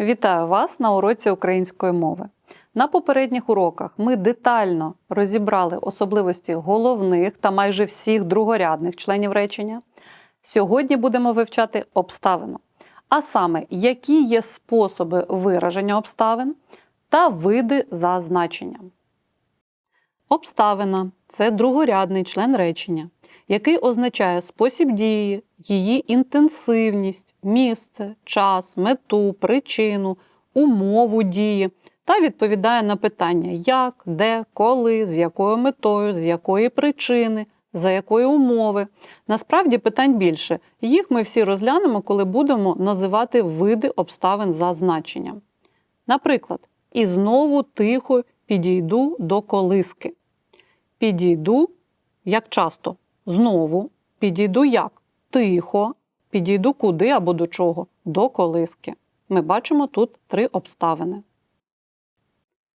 Вітаю вас на уроці української мови. На попередніх уроках ми детально розібрали особливості головних та майже всіх другорядних членів речення. Сьогодні будемо вивчати обставину, а саме, які є способи вираження обставин та види за значенням. Обставина це другорядний член речення, який означає спосіб дії, її інтенсивність, місце, час, мету, причину, умову дії та відповідає на питання як, де, коли, з якою метою, з якої причини, за якої умови. Насправді питань більше. Їх ми всі розглянемо, коли будемо називати види обставин за значенням. Наприклад, і знову тихо підійду до колиски. Підійду як часто. Знову підійду як? Тихо. Підійду куди або до чого? До колиски. Ми бачимо тут три обставини.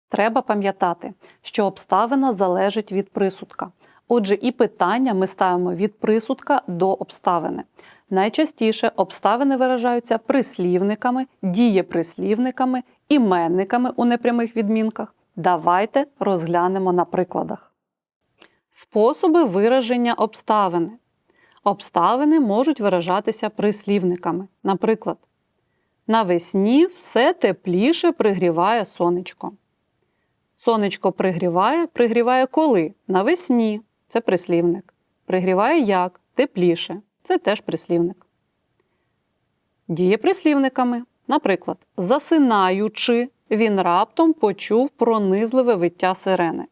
Треба пам'ятати, що обставина залежить від присудка. Отже, і питання ми ставимо від присудка до обставини. Найчастіше обставини виражаються прислівниками, дієприслівниками, іменниками у непрямих відмінках. Давайте розглянемо на прикладах. Способи вираження обставини. Обставини можуть виражатися прислівниками. Наприклад, навесні все тепліше пригріває сонечко. Сонечко пригріває, пригріває коли? Навесні це прислівник. Пригріває як? Тепліше. Це теж прислівник. Діє прислівниками. Наприклад, засинаючи, він раптом почув пронизливе виття сирени.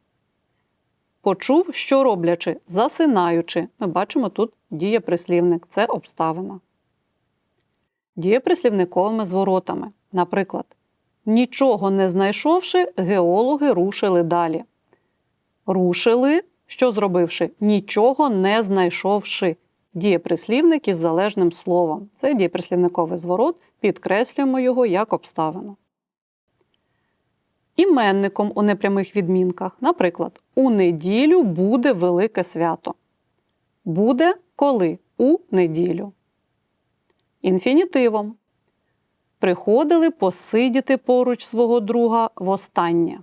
Почув, що роблячи, засинаючи. Ми бачимо тут дієприслівник це обставина. Дієприслівниковими зворотами. Наприклад, нічого не знайшовши, геологи рушили далі. Рушили, що зробивши? Нічого не знайшовши. Дієприслівник із залежним словом. Це дієприслівниковий зворот, підкреслюємо його як обставину. Іменником у непрямих відмінках, наприклад, у неділю буде велике свято. Буде коли? У неділю. Інфінітивом. Приходили посидіти поруч свого друга востаннє.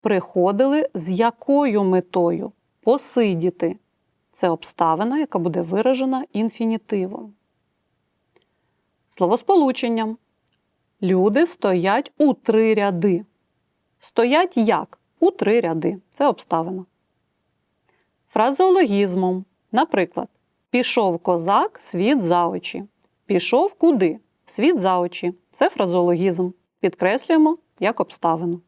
Приходили з якою метою? Посидіти. Це обставина, яка буде виражена інфінітивом. Словосполученням. Люди стоять у три ряди. Стоять як? У три ряди. Це обставина. Фразеологізмом. Наприклад, пішов козак світ за очі. Пішов куди? Світ за очі. Це фразеологізм. Підкреслюємо як обставину.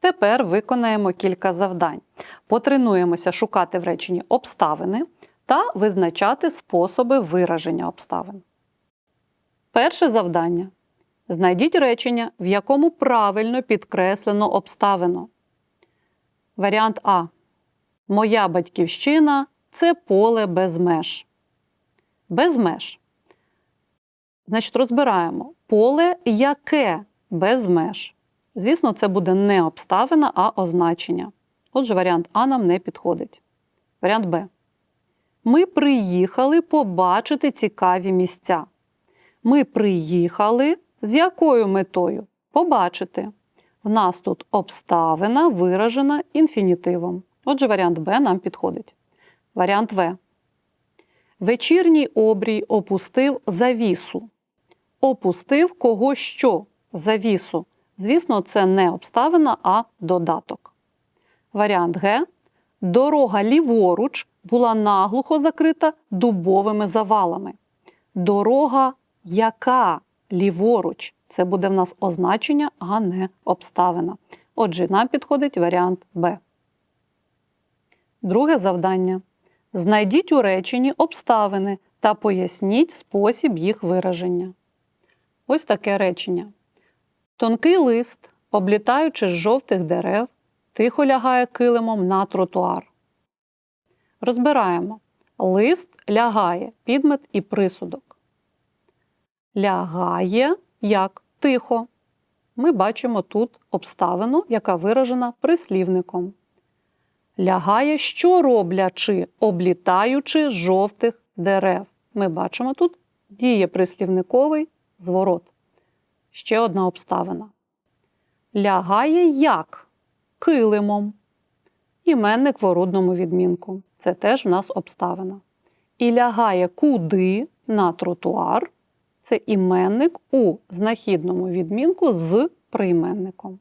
Тепер виконаємо кілька завдань. Потренуємося шукати в реченні обставини та визначати способи вираження обставин. Перше завдання. Знайдіть речення, в якому правильно підкреслено обставину. Варіант А. Моя батьківщина це поле без меж. Без меж. Значить, розбираємо поле яке без меж. Звісно, це буде не обставина, а означення. Отже, варіант А нам не підходить. Варіант Б. Ми приїхали побачити цікаві місця. Ми приїхали з якою метою? Побачити. В нас тут обставина виражена інфінітивом. Отже, варіант Б нам підходить. Варіант В. Вечірній обрій опустив завісу. Опустив кого що? Завісу. Звісно, це не обставина, а додаток. Варіант Г. Дорога ліворуч була наглухо закрита дубовими завалами. Дорога яка ліворуч? Це буде в нас означення, а не обставина. Отже, нам підходить варіант Б. Друге завдання. Знайдіть у реченні обставини та поясніть спосіб їх вираження. Ось таке речення. Тонкий лист, облітаючи з жовтих дерев, тихо лягає килимом на тротуар. Розбираємо. Лист лягає підмет і присудок. Лягає як тихо. Ми бачимо тут обставину, яка виражена прислівником. Лягає, що роблячи, облітаючи жовтих дерев. Ми бачимо тут дієприслівниковий зворот. Ще одна обставина. Лягає як? Килимом. Іменник в орудному відмінку. Це теж в нас обставина. І лягає куди на тротуар. Це іменник у знахідному відмінку з прийменником.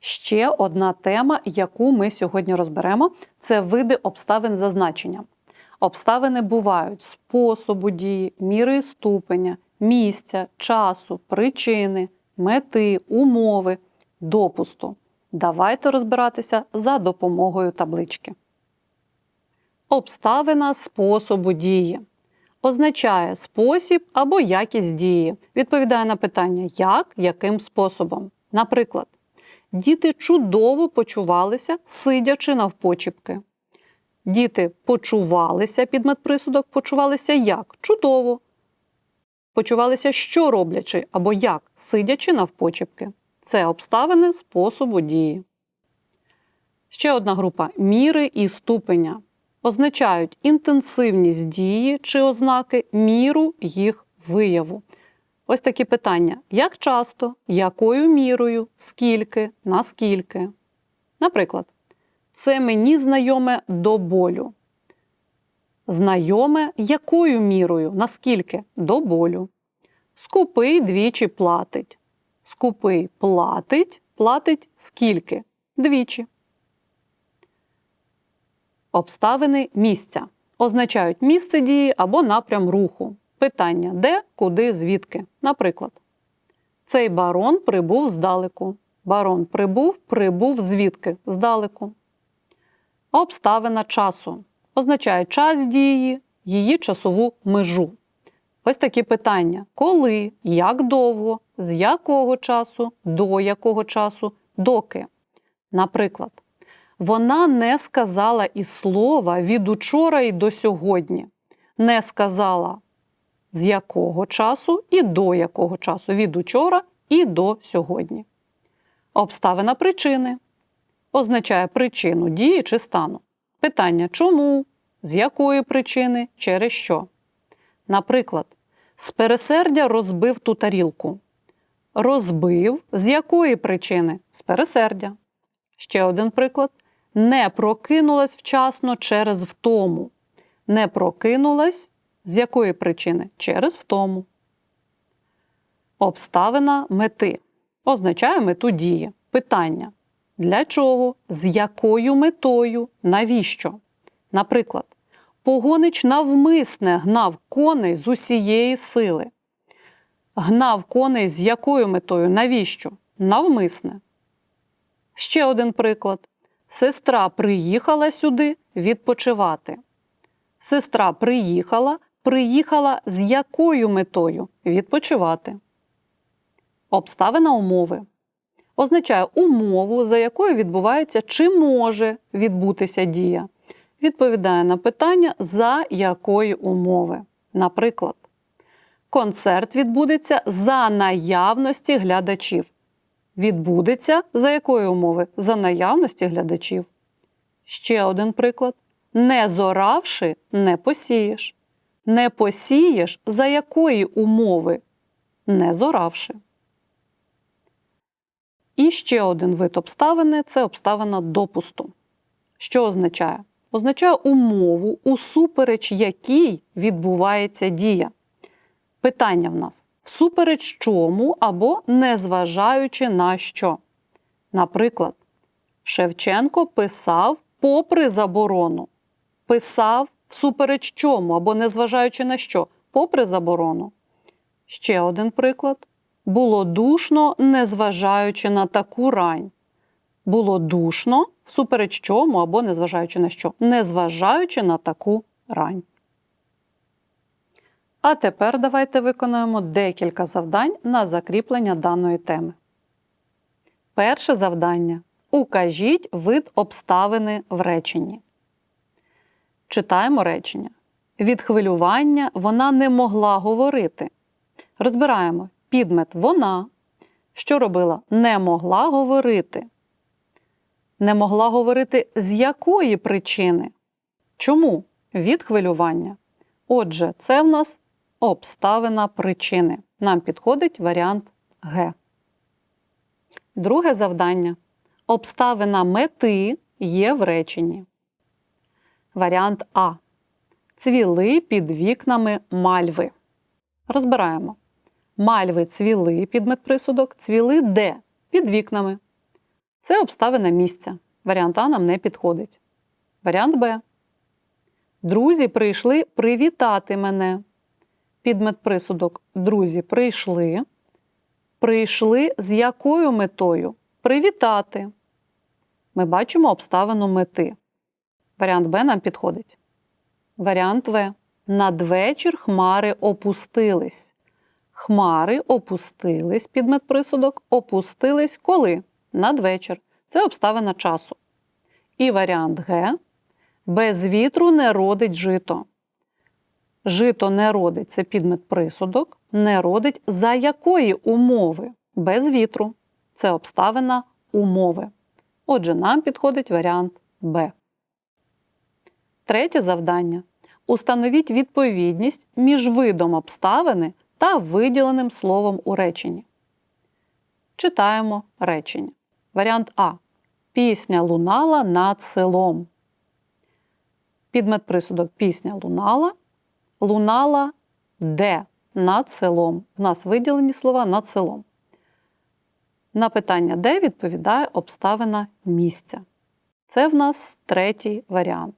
Ще одна тема, яку ми сьогодні розберемо, це види обставин за значенням. Обставини бувають способу дії, міри ступеня, місця, часу, причини, мети, умови, допусту. Давайте розбиратися за допомогою таблички. Обставина способу дії означає спосіб або якість дії. Відповідає на питання як, яким способом. Наприклад, діти чудово почувалися, сидячи навпочіпки. Діти почувалися під медприсудок, почувалися як? Чудово. Почувалися, що роблячи, або як, сидячи навпочіпки. Це обставини способу дії. Ще одна група міри і ступеня означають інтенсивність дії чи ознаки міру їх вияву. Ось такі питання: як часто, якою мірою, скільки, наскільки. Наприклад, це мені знайоме до болю. Знайоме якою мірою, наскільки до болю. Скупий двічі платить. Скупий платить, платить скільки? Двічі. Обставини місця означають місце дії або напрям руху. Питання де, куди, звідки. Наприклад, цей барон прибув здалеку. Барон прибув, прибув звідки? Здалеку. Обставина часу означає час дії, її часову межу. Ось такі питання: коли, як довго, з якого часу, до якого часу, доки. Наприклад, вона не сказала і слова від учора і до сьогодні. Не сказала з якого часу і до якого часу, від учора і до сьогодні. Обставина причини означає причину дії чи стану. Питання чому, з якої причини, через що. Наприклад, з пересердя розбив ту тарілку. Розбив з якої причини? З пересердя. Ще один приклад. Не прокинулась вчасно через втому. Не прокинулась з якої причини? Через втому. Обставина мети означає мету дії. Питання. Для чого? З якою метою? Навіщо? Наприклад, погонич навмисне гнав коней з усієї сили. Гнав коней з якою метою? Навіщо? Навмисне. Ще один приклад. Сестра приїхала сюди відпочивати. Сестра приїхала, приїхала з якою метою? Відпочивати. Обставина умови означає умову, за якою відбувається чи може відбутися дія. Відповідає на питання, за якої умови. Наприклад, концерт відбудеться за наявності глядачів. Відбудеться за якої умови? За наявності глядачів. Ще один приклад. Не зоравши, не посієш. Не посієш за якої умови? Не зоравши. І ще один вид обставини це обставина допусту. Що означає? Означає умову, усупереч якій відбувається дія. Питання в нас всупереч чому або незважаючи на що. Наприклад, Шевченко писав попри заборону. Писав всупереч чому або незважаючи на що, попри заборону. Ще один приклад. Було душно, незважаючи на таку рань. Було душно, всупереч чому або незважаючи на що, незважаючи на таку рань. А тепер давайте виконуємо декілька завдань на закріплення даної теми. Перше завдання. Укажіть вид обставини в реченні. Читаємо речення. Від хвилювання вона не могла говорити. Розбираємо підмет вона. Що робила? Не могла говорити. Не могла говорити з якої причини? Чому? Від хвилювання. Отже, це в нас обставина причини. Нам підходить варіант Г. Друге завдання. Обставина мети є в реченні. Варіант А. Цвіли під вікнами мальви. Розбираємо. Мальви цвіли підмет присудок, цвіли де? Під вікнами. Це обставина місця. Варіант А нам не підходить. Варіант Б. Друзі прийшли привітати мене. Підмет присудок друзі прийшли. Прийшли з якою метою? Привітати. Ми бачимо обставину мети. Варіант Б нам підходить. Варіант В. Надвечір хмари опустились. Хмари опустились, підмет присудок, опустились коли? Надвечір. Це обставина часу. І варіант Г. Без вітру не родить жито. Жито не родить це підмет присудок, не родить за якої умови? Без вітру. Це обставина умови. Отже, нам підходить варіант Б. Третє завдання. Установіть відповідність між видом обставини та виділеним словом у реченні. Читаємо речення. Варіант А. Пісня лунала над селом. Підмет присудок пісня лунала. Лунала де? Над селом. В нас виділені слова над селом. На питання де відповідає обставина місця. Це в нас третій варіант.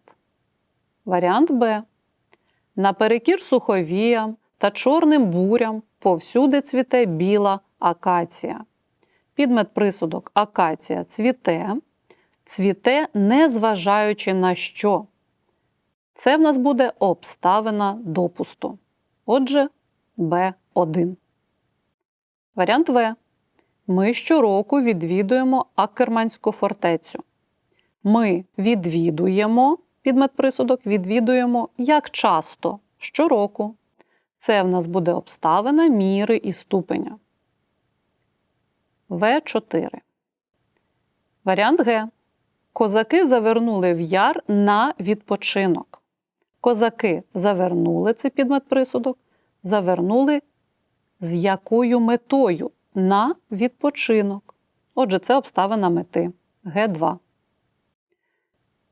Варіант Б. Наперекір суховіям та чорним бурям повсюди цвіте біла акація. Підмет присудок акація цвіте, цвіте, незважаючи на що. Це в нас буде обставина допусту. Отже, Б1. Варіант В. Ми щороку відвідуємо Акерманську фортецю. Ми відвідуємо, підмет присудок, відвідуємо як часто щороку. Це в нас буде обставина міри і ступеня. В4. Варіант Г. Козаки завернули в яр на відпочинок. Козаки завернули це підмет присудок, завернули з якою метою на відпочинок. Отже, це обставина мети Г2.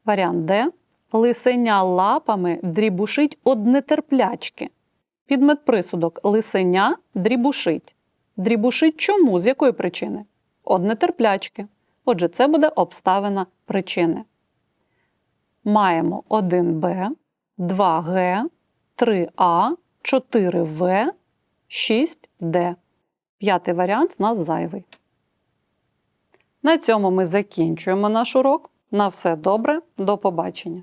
Варіант Д. Лисеня лапами дрібушить од нетерплячки. Присудок лисеня дрібушить. Дрібушить чому? З якої причини? Од нетерплячки. Отже, це буде обставина причини. Маємо 1Б, 2Г, 3А, 4В, 6Д. П'ятий варіант в нас зайвий. На цьому ми закінчуємо наш урок. На все добре, до побачення!